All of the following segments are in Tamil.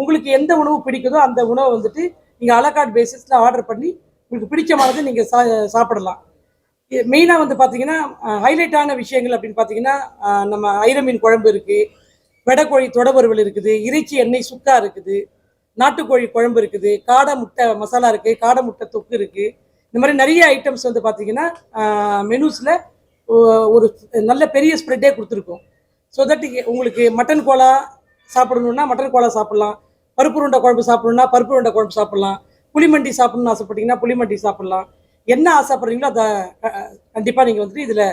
உங்களுக்கு எந்த உணவு பிடிக்குதோ அந்த உணவை வந்துட்டு நீங்கள் அலகார்ட் பேசிஸில் ஆர்டர் பண்ணி உங்களுக்கு பிடிச்சமானது நீங்கள் சா சாப்பிடலாம். மெயினாக வந்து பார்த்தீங்கன்னா ஹைலைட்டான விஷயங்கள் அப்படின்னு பார்த்தீங்கன்னா நம்ம ஐரமீன் குழம்பு இருக்குது வெடக்கோழி தொடவறுவல் இருக்குது இறைச்சி எண்ணெய் சுக்கா இருக்குது நாட்டுக்கோழி குழம்பு இருக்குது காடை முட்டை மசாலா இருக்குது காடை முட்டை தொக்கு இருக்குது இந்த மாதிரி நிறைய ஐட்டம்ஸ் வந்து பார்த்தீங்கன்னா மெனூஸில் ஒரு நல்ல பெரிய ஸ்ப்ரெட்டே கொடுத்துருக்கோம். ஸோ தட் உங்களுக்கு மட்டன் கோலா சாப்பிடணுன்னா மட்டன் கோலா சாப்பிட்லாம். பருப்பு உருண்டை குழம்பு சாப்பிடணும்னா பருப்பு உருண்டை குழம்பு சாப்பிட்லாம். புளிமண்டி சாப்பிடணும்னு ஆசைப்பட்டீங்கன்னா புளிமண்டி சாப்பிட்லாம். என்ன ஆசைப்படுறீங்களோ அதை கண்டிப்பாக நீங்கள் வந்துட்டு இதில்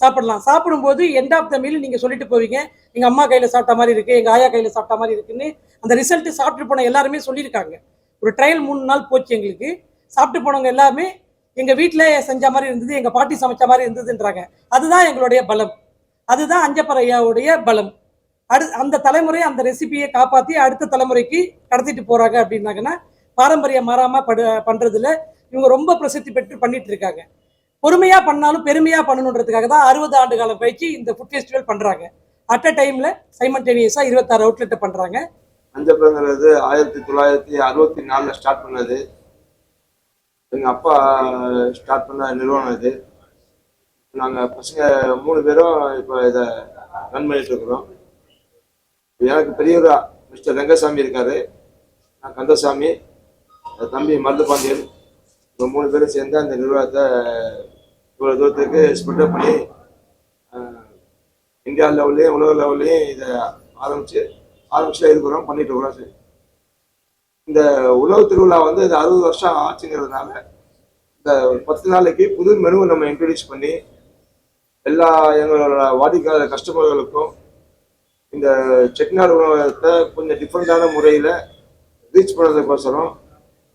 சாப்பிடலாம். சாப்பிடும்போது எண்ட் ஆஃப் த மீல் நீங்கள் சொல்லிட்டு போவீங்க. எங்கள் அம்மா கையில் சாப்பிட்ட மாதிரி இருக்குது எங்கள் ஆயா கையில் சாப்பிட்ட மாதிரி இருக்குன்னு அந்த ரிசல்ட்டு சாப்பிட்டு போன எல்லாருமே சொல்லியிருக்காங்க. ஒரு ட்ரையல் மூணு நாள் போச்சு எங்களுக்கு. சாப்பிட்டு போனவங்க எல்லாமே எங்கள் வீட்டில் செஞ்ச மாதிரி இருந்தது எங்கள் பாட்டி சமைச்ச மாதிரி இருந்ததுன்றாங்க. அதுதான் எங்களுடைய பலம். அதுதான் அஞ்சப்பறையாவுடைய பலம். அடு அந்த தலைமுறை அந்த ரெசிபியை காப்பாற்றி அடுத்த தலைமுறைக்கு கடத்திட்டு போகிறாங்க அப்படின்னாங்கன்னா பாரம்பரியம் மாறாமல் படு பண்ணுறதுல இவங்க ரொம்ப பிரசித்தி பெற்று பண்ணிட்டு இருக்காங்க. பொறுமையாக பண்ணாலும் பெருமையாக பண்ணணுன்றதுக்காக தான் அறுபது ஆண்டு காலம் பயிற்சி இந்த ஃபுட் ஃபெஸ்டிவல் பண்ணுறாங்க அட் அ டைமில் சைமன்டேனியஸாக இருபத்தாறு அவுட்லெட்டை பண்ணுறாங்க அஞ்சப்பங்கிறது ஆயிரத்தி தொள்ளாயிரத்தி அறுபத்தி நாலில் ஸ்டார்ட் பண்ணது. எங்கள் அப்பா ஸ்டார்ட் பண்ண நிறுவனம் இது. நாங்கள் பசங்க மூணு பேரும் இப்போ இதை ரன் பண்ணிட்டு இருக்கிறோம். எனக்கு பெரியவரா மிஸ்டர் ரங்கசாமி இருக்காரு நான் கந்தசாமி என் தம்பி மருதுபாண்டியன் இந்த மூணு பேரும் சேர்ந்து அந்த நிர்வாகத்தை இவ்வளோ தூரத்துக்கு ஸ்ப்ரெட் பண்ணி இந்தியா லெவல்லையும் உலக லெவல்லையும் இதை ஆரம்பித்து ஆரம்பிச்சு இருக்கிறோம் பண்ணிட்டு இருக்கிறோம் சரி. இந்த உணவு திருவிழா வந்து இது அறுபது வருஷம் ஆச்சுங்கிறதுனால இந்த பத்து நாளைக்கு புது மெனுவை நம்ம இன்ட்ரடியூஸ் பண்ணி எல்லா எங்களோட வாடிக்கையாளர் கஸ்டமர்களுக்கும் இந்த செட்டிநாடு உணவகத்தை கொஞ்சம் டிஃப்ரெண்டான முறையில் ரீச் பண்ணுறதுக்கோசரம்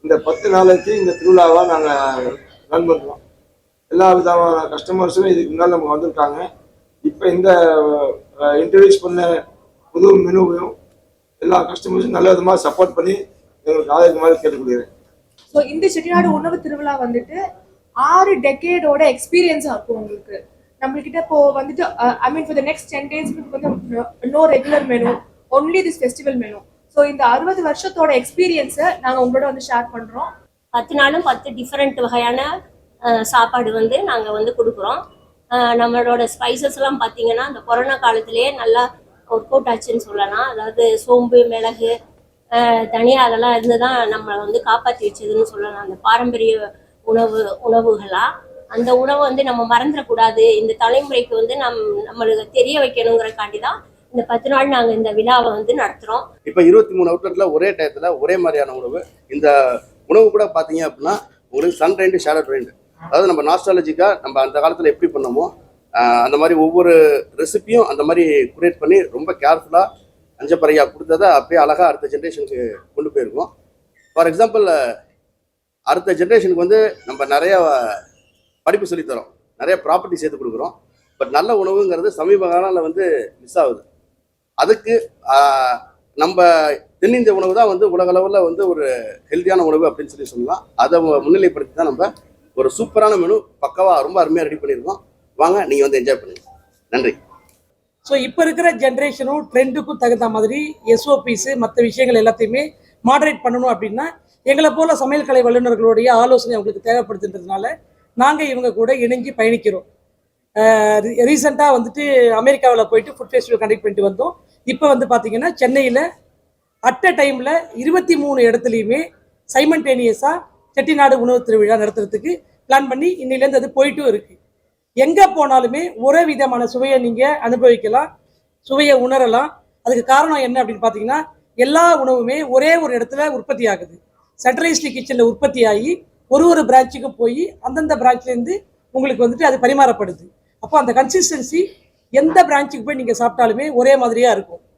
இந்த பத்து நாளைக்கு இந்த திருவிழாவை நாங்கள் ரன் பண்ணுறோம் எல்லா விதமான கஸ்டமர்ஸும் இதுக்கு முன்னால் நம்ம வந்திருக்காங்க. இப்போ இந்த இன்ட்ரடியூஸ் பண்ண புது மெனுவையும் எல்லா கஸ்டமர்ஸும் நல்ல விதமாக சப்போர்ட் பண்ணி எங்களுக்கு ஆதரிக்குமாறு கேட்டுக்கொள்கிறேன். ஸோ இந்த செட்டிநாடு உணவு திருவிழா வந்துட்டு ஆறு டெக்கேடோட எக்ஸ்பீரியன்ஸாக இருக்கும் உங்களுக்கு? நம்மள்கிட்ட இப்போ வந்துட்டு I mean for the next ten டேஸ்க்கு வந்து no regular menu only this festival menu so இந்த அறுபது வருஷத்தோட எக்ஸ்பீரியன்ஸை நாங்கள் உங்களோட வந்து ஷேர் பண்ணுறோம் பத்து நாளும் பத்து டிஃப்ரெண்ட் வகையான சாப்பாடு வந்து நாங்கள் வந்து கொடுக்குறோம். நம்மளோட ஸ்பைசஸ்லாம் பார்த்தீங்கன்னா இந்த கொரோனா காலத்திலேயே நல்லா ஒர்க் அவுட் ஆச்சுன்னு சொல்லலாம். அதாவது சோம்பு மிளகு தனியாக தனியா அதெல்லாம் இருந்து தான் நம்மளை வந்து காப்பாற்றி வச்சதுன்னு சொல்லலாம். அந்த பாரம்பரிய உணவு உணவுகளாக அந்த உணவை வந்து நம்ம மறந்துடக்கூடாது. இந்த தலைமுறைக்கு வந்து நம் நம்மளுக்கு தெரிய வைக்கணுங்கிறக்காண்டி தான் இந்த பத்து நாள் நாங்கள் இந்த விழாவை வந்து நடத்துகிறோம் இப்போ இருபத்தி மூணு அவுட்லெட்டில் ஒரே டயத்தில் ஒரே மாதிரியான உணவு. இந்த உணவு கூட பார்த்தீங்க அப்படின்னா உங்களுக்கு சன் ரைண்டு ஷேலட் ரைண்டு அதாவது நம்ம நாஸ்டாலஜிக்காக நம்ம அந்த காலத்தில் எப்படி பண்ணோமோ அந்த மாதிரி ஒவ்வொரு ரெசிபியும் அந்த மாதிரி குரியேட் பண்ணி ரொம்ப கேர்ஃபுல்லாக அஞ்சப்பறையாக கொடுத்ததை அப்படியே அழகாக அடுத்த ஜென்ரேஷனுக்கு கொண்டு போயிருக்கோம். ஃபார் எக்ஸாம்பிள் அடுத்த ஜென்ரேஷனுக்கு வந்து நம்ம நிறையா படிப்பு சொல்லித்தரோம். நிறைய ப்ராப்பர்ட்டி சேர்த்து கொடுக்குறோம். பட் நல்ல உணவுங்கிறது சமீப காலத்தில் வந்து மிஸ் ஆகுது. அதுக்கு நம்ம தென்னிந்திய உணவு தான் வந்து உலக அளவில் வந்து ஒரு ஹெல்த்தியான உணவு அப்படின்னு சொல்லி சொல்லலாம். அதை முன்னிலைப்படுத்தி தான் நம்ம ஒரு சூப்பரான மெனு பக்கவாக ரொம்ப அருமையாக ரெடி பண்ணியிருக்கோம். வாங்க நீங்கள் வந்து என்ஜாய் பண்ணுங்க. நன்றி. ஸோ இப்போ இருக்கிற ஜென்ரேஷனும் ட்ரெண்டுக்கும் தகுந்த மாதிரி எஸ்ஓபிஸு மற்ற விஷயங்கள் எல்லாத்தையுமே மாடரேட் பண்ணணும் அப்படின்னா எங்களை போல சமையல் கலை வல்லுநர்களுடைய ஆலோசனை அவங்களுக்கு தேவைப்படுத்துன்றதுனால நாங்கள் இவங்க கூட இணைஞ்சு பயணிக்கிறோம். ரீசெண்டாக வந்துட்டு அமெரிக்காவில் போயிட்டு ஃபுட் ஃபெஸ்டிவல் கண்டக்ட் பண்ணிட்டு வந்தோம். இப்போ வந்து பார்த்தீங்கன்னா சென்னையில் அட் அ டைமில் இருபத்தி மூணு இடத்துலையுமே சைமன்டேனியஸாக செட்டிநாடு உணவு திருவிழா நடத்துறதுக்கு பிளான் பண்ணி இன்னிலேருந்து அது போயிட்டும் இருக்குது எங்கே போனாலுமே ஒரே விதமான சுவையை நீங்கள் அனுபவிக்கலாம் சுவையை உணரலாம். அதுக்கு காரணம் என்ன அப்படின்னு பார்த்தீங்கன்னா எல்லா உணவுமே ஒரே ஒரு இடத்துல உற்பத்தி ஆகுது. சென்ட்ரலைஸ்டு கிச்சனில் உற்பத்தி ஆகி ஒரு ஒரு பிரான்ச்சுக்கு போய் அந்தந்த பிரான்ச்லேருந்து உங்களுக்கு வந்துட்டு அது பரிமாறப்படுது. அப்போ அந்த கன்சிஸ்டன்சி எந்த பிரான்ச்சுக்கு போய் நீங்கள் சாப்பிட்டாலுமே ஒரே மாதிரியாக இருக்கும்.